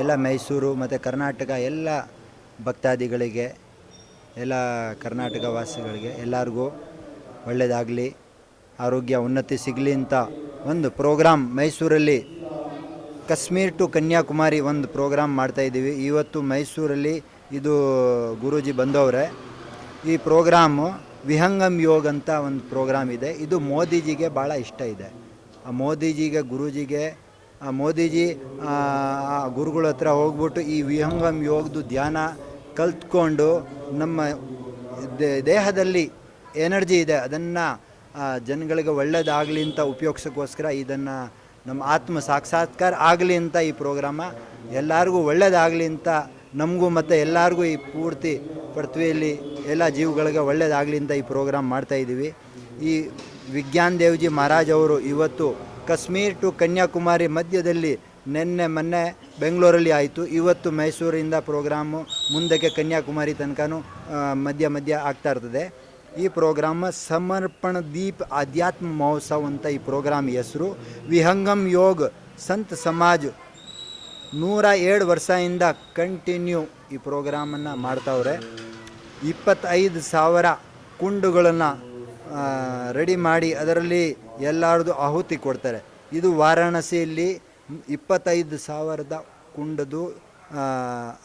ಎಲ್ಲ ಮೈಸೂರು ಮತ್ತು ಕರ್ನಾಟಕ ಎಲ್ಲ ಭಕ್ತಾದಿಗಳಿಗೆ, ಎಲ್ಲ ಕರ್ನಾಟಕ ವಾಸಿಗಳಿಗೆ ಎಲ್ಲರಿಗೂ ಒಳ್ಳೆಯದಾಗಲಿ ಆರೋಗ್ಯ ಉನ್ನತಿ ಸಿಗಲಿ ಅಂತ ಒಂದು ಪ್ರೋಗ್ರಾಮ್ ಮೈಸೂರಲ್ಲಿ, ಕಾಶ್ಮೀರ್ ಟು ಕನ್ಯಾಕುಮಾರಿ ಒಂದು ಪ್ರೋಗ್ರಾಮ್ ಮಾಡ್ತಾಯಿದ್ದೀವಿ ಇವತ್ತು ಮೈಸೂರಲ್ಲಿ ಇದು ಗುರೂಜಿ ಬಂದವರೆ. ಈ ಪ್ರೋಗ್ರಾಮು ವಿಹಂಗಮ್ ಯೋಗ್ ಅಂತ ಒಂದು ಪ್ರೋಗ್ರಾಮ್ ಇದೆ. ಇದು ಮೋದಿಜಿಗೆ ಭಾಳ ಇಷ್ಟ ಇದೆ. ಆ ಮೋದಿಜಿಗೆ, ಗುರೂಜಿಗೆ ಮೋದಿಜಿ ಗುರುಗಳ ಹತ್ರ ಹೋಗ್ಬಿಟ್ಟು ಈ ವಿಹಂಗಮ್ ಯೋಗದು ಧ್ಯಾನ ಕಲ್ತ್ಕೊಂಡು ನಮ್ಮ ದೇಹದಲ್ಲಿ ಎನರ್ಜಿ ಇದೆ, ಅದನ್ನು ಜನಗಳಿಗೆ ಒಳ್ಳೇದಾಗಲಿ ಅಂತ ಉಪಯೋಗಿಸೋಕ್ಕೋಸ್ಕರ ಇದನ್ನು ನಮ್ಮ ಆತ್ಮ ಸಾಕ್ಷಾತ್ಕಾರ ಆಗಲಿ ಅಂತ ಈ ಪ್ರೋಗ್ರಾಮ, ಎಲ್ಲರಿಗೂ ಒಳ್ಳೇದಾಗಲಿ ಅಂತ ನಮಗೂ ಮತ್ತು ಎಲ್ಲರಿಗೂ ಈ ಪೂರ್ತಿ ಪೃಥ್ವಿಯಲ್ಲಿ ಎಲ್ಲ ಜೀವಗಳಿಗೆ ಒಳ್ಳೇದಾಗಲಿ ಅಂತ ಈ ಪ್ರೋಗ್ರಾಮ್ ಮಾಡ್ತಾಯಿದ್ದೀವಿ ಈ ವಿಜ್ಞಾನ್ ದೇವ್ಜಿ ಮಹಾರಾಜ್ ಅವರು ಇವತ್ತು ಕಾಶ್ಮೀರ್ ಟು ಕನ್ಯಾಕುಮಾರಿ ಮಧ್ಯದಲ್ಲಿ ನಿನ್ನೆ ಮೊನ್ನೆ ಬೆಂಗಳೂರಲ್ಲಿ ಆಯಿತು. ಇವತ್ತು ಮೈಸೂರಿಂದ ಪ್ರೋಗ್ರಾಮು ಮುಂದಕ್ಕೆ ಕನ್ಯಾಕುಮಾರಿ ತನಕನೂ ಮಧ್ಯ ಮಧ್ಯ ಆಗ್ತಾ ಇರ್ತದೆ. ಈ ಪ್ರೋಗ್ರಾಮ್ ಸಮರ್ಪಣ ದೀಪ್ ಆಧ್ಯಾತ್ಮ ಮಹೋತ್ಸವ ಅಂತ ಈ ಪ್ರೋಗ್ರಾಮ್ ಹೆಸರು. ವಿಹಂಗಮ್ ಯೋಗ ಸಂತ ಸಮಾಜ್ ನೂರ ಏಳು ವರ್ಷದಿಂದ ಕಂಟಿನ್ಯೂ ಈ ಪ್ರೋಗ್ರಾಮನ್ನು ಮಾಡ್ತಾವ್ರೆ. ಇಪ್ಪತ್ತೈದು ಸಾವಿರ ಕುಂಡುಗಳನ್ನು ರೆಡಿ ಮಾಡಿ ಅದರಲ್ಲಿ ಎಲ್ಲರದು ಆಹುತಿ ಕೊಡ್ತಾರೆ. ಇದು ವಾರಾಣಸಿಯಲ್ಲಿ ಇಪ್ಪತ್ತೈದು ಸಾವಿರದ ಕುಂಡದು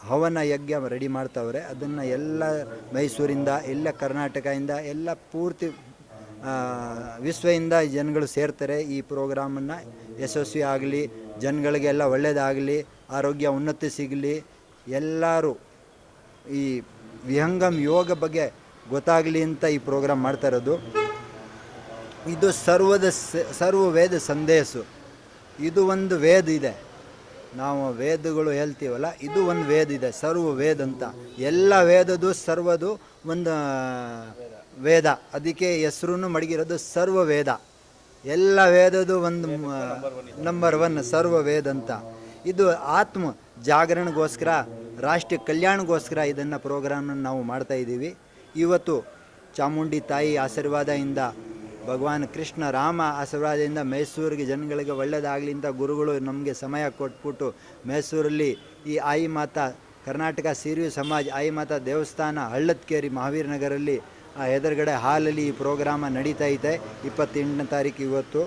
ಹವನ ಯಜ್ಞ ರೆಡಿ ಮಾಡ್ತಾವ್ರೆ. ಅದನ್ನು ಎಲ್ಲ ಮೈಸೂರಿಂದ, ಎಲ್ಲ ಕರ್ನಾಟಕದಿಂದ, ಎಲ್ಲ ಪೂರ್ತಿ ವಿಶ್ವದಿಂದ ಜನಗಳು ಸೇರ್ತಾರೆ ಈ ಪ್ರೋಗ್ರಾಮನ್ನು. ಯಶಸ್ವಿ ಆಗಲಿ, ಜನಗಳಿಗೆಲ್ಲ ಒಳ್ಳೆಯದಾಗಲಿ ಆರೋಗ್ಯ ಉನ್ನತಿ ಸಿಗಲಿ, ಎಲ್ಲರೂ ಈ ವಿಹಂಗಮ್ ಯೋಗ ಬಗ್ಗೆ ಗೊತ್ತಾಗಲಿ ಅಂತ ಈ ಪ್ರೋಗ್ರಾಮ್ ಮಾಡ್ತಾ ಇರೋದು. ಇದು ಸರ್ವದ ಸರ್ವ ವೇದ ಸಂದೇಶ ಇದು ಒಂದು ವೇದ ಇದೆ. ನಾವು ವೇದಗಳು ಹೇಳ್ತೀವಲ್ಲ, ಇದು ಒಂದು ವೇದ ಇದೆ, ಸರ್ವ ವೇದ ಅಂತ. ಎಲ್ಲ ವೇದದು ಸರ್ವದು ಒಂದು ವೇದ. ಅದಕ್ಕೆ ಹೆಸರು ಮಡಗಿರೋದು ಸರ್ವ ವೇದ. ಎಲ್ಲ ವೇದದು ಒಂದು ನಂಬರ್ ಒನ್ ಸರ್ವ ವೇದ ಅಂತ. ಇದು ಆತ್ಮ ಜಾಗರಣಗೋಸ್ಕರ, ರಾಷ್ಟ್ರೀಯ ಕಲ್ಯಾಣಗೋಸ್ಕರ ಇದನ್ನು ಪ್ರೋಗ್ರಾಮನ್ನು ನಾವು ಮಾಡ್ತಾ ಇದ್ದೀವಿ ಇವತ್ತು ಚಾಮುಂಡಿ ತಾಯಿ ಆಶೀರ್ವಾದದಿಂದ ಭಗವಾನ್ ಕೃಷ್ಣ ರಾಮ ಆಶೀರ್ವಾದದಿಂದ ಮೈಸೂರಿಗೆ ಜನಗಳಿಗೆ ಒಳ್ಳೆಯದಾಗಲಿ ಅಂತ ಗುರುಗಳು ನಮಗೆ ಸಮಯ ಕೊಟ್ಬಿಟ್ಟು ಮೈಸೂರಲ್ಲಿ ಈ ಆಯಿ ಮಾತಾ ಕರ್ನಾಟಕ ಸಿರಿಯು ಸಮಾಜ್ ಆಯಿ ಮಾತಾ ದೇವಸ್ಥಾನ ಹಳ್ಳತ್ಕೇರಿ ಮಹಾವೀರ ನಗರಲ್ಲಿ ಆ ಎದುರುಗಡೆ ಹಾಲಲ್ಲಿ ಈ ಪ್ರೋಗ್ರಾಮ ನಡೀತಾ ಇದೆ. ಇಪ್ಪತ್ತೆಂಟನೇ ತಾರೀಕು ಇವತ್ತು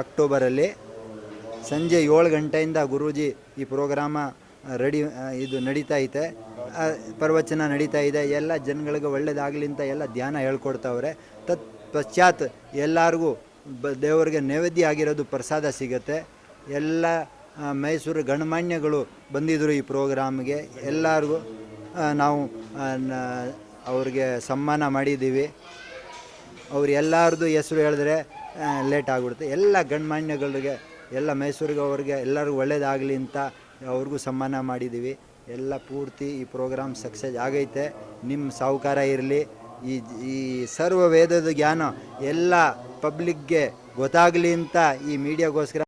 ಅಕ್ಟೋಬರಲ್ಲಿ ಸಂಜೆ ಏಳು ಗಂಟೆಯಿಂದ ಗುರೂಜಿ ಈ ಪ್ರೋಗ್ರಾಮ ರೆಡಿ ಇದು ನಡೀತಾ ಐತೆ ಪ್ರವಚನ ನಡೀತಾ ಇದೆ. ಎಲ್ಲ ಜನಗಳಿಗೆ ಒಳ್ಳೇದಾಗಲಿ ಅಂತ ಎಲ್ಲ ಧ್ಯಾನ ಹೇಳ್ಕೊಡ್ತಾವ್ರೆ. ತತ್ ಪಶ್ಚಾತ್ ಎಲ್ಲರಿಗೂ ಬ ದೇವರಿಗೆ ನೈವೇದ್ಯ ಆಗಿರೋದು ಪ್ರಸಾದ ಸಿಗುತ್ತೆ. ಎಲ್ಲ ಮೈಸೂರು ಗಣಮಾನ್ಯಗಳು ಬಂದಿದ್ದರು ಈ ಪ್ರೋಗ್ರಾಮ್ಗೆ. ಎಲ್ಲರಿಗೂ ನಾವು ಅವ್ರಿಗೆ ಸನ್ಮಾನ ಮಾಡಿದ್ದೀವಿ. ಅವ್ರು ಎಲ್ಲರದು ಹೆಸರು ಹೇಳಿದ್ರೆ ಲೇಟ್ ಆಗಿಬಿಡುತ್ತೆ. ಎಲ್ಲ ಗಣ್ಮಾನ್ಯಗಳಿಗೆ, ಎಲ್ಲ ಮೈಸೂರಿಗೆ ಅವ್ರಿಗೆ ಎಲ್ಲರಿಗೂ ಒಳ್ಳೇದಾಗಲಿ ಅಂತ ಅವ್ರಿಗೂ ಸನ್ಮಾನ ಮಾಡಿದ್ದೀವಿ. ಎಲ್ಲ ಪೂರ್ತಿ ಈ ಪ್ರೋಗ್ರಾಮ್ ಸಕ್ಸಸ್ ಆಗೈತೆ. ನಿಮ್ಮ ಸಾಹುಕಾರ ಇರಲಿ. ಈ ಈ ಸರ್ವ ವೇದದ ಜ್ಞಾನ ಎಲ್ಲ ಪಬ್ಲಿಕ್ಗೆ ಗೊತ್ತಾಗಲಿ ಅಂತ ಈ ಮೀಡಿಯಾಗೋಸ್ಕರ